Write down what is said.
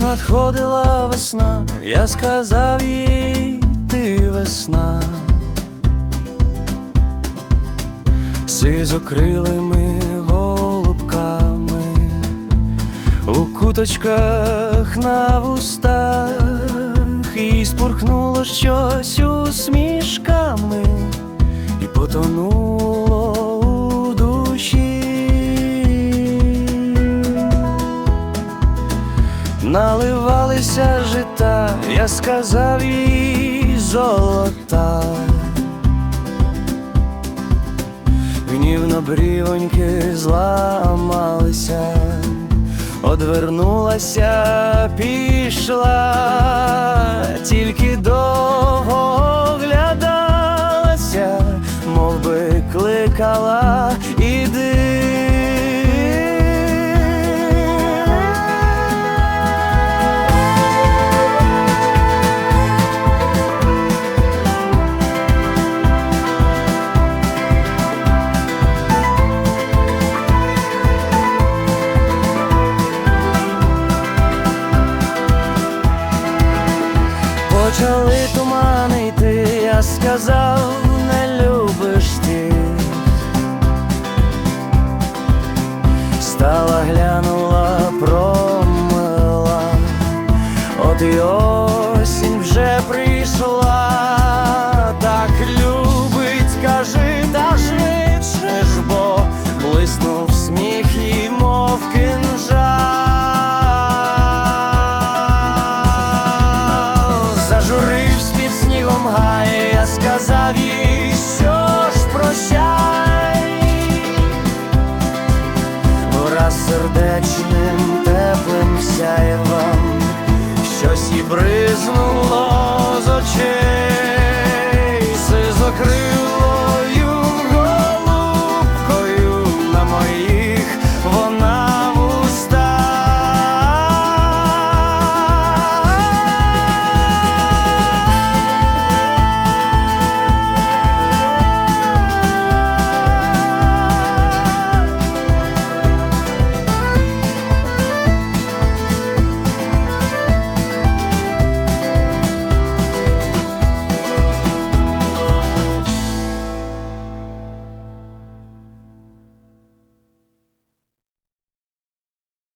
надходила весна, я сказав їй, ти весна. Сизокрилими голубками у куточках на вустах і спурхнуло щось усмішками і потонуло Наливалися жита, я сказав їй золота. Гнівно брівоньки зламалися, одвернулася, пішла, тільки довго глядалася, мов би кликала, йти, Іскра сердечним теплим сяєвом щось і бризнуло з очей, сизокрив.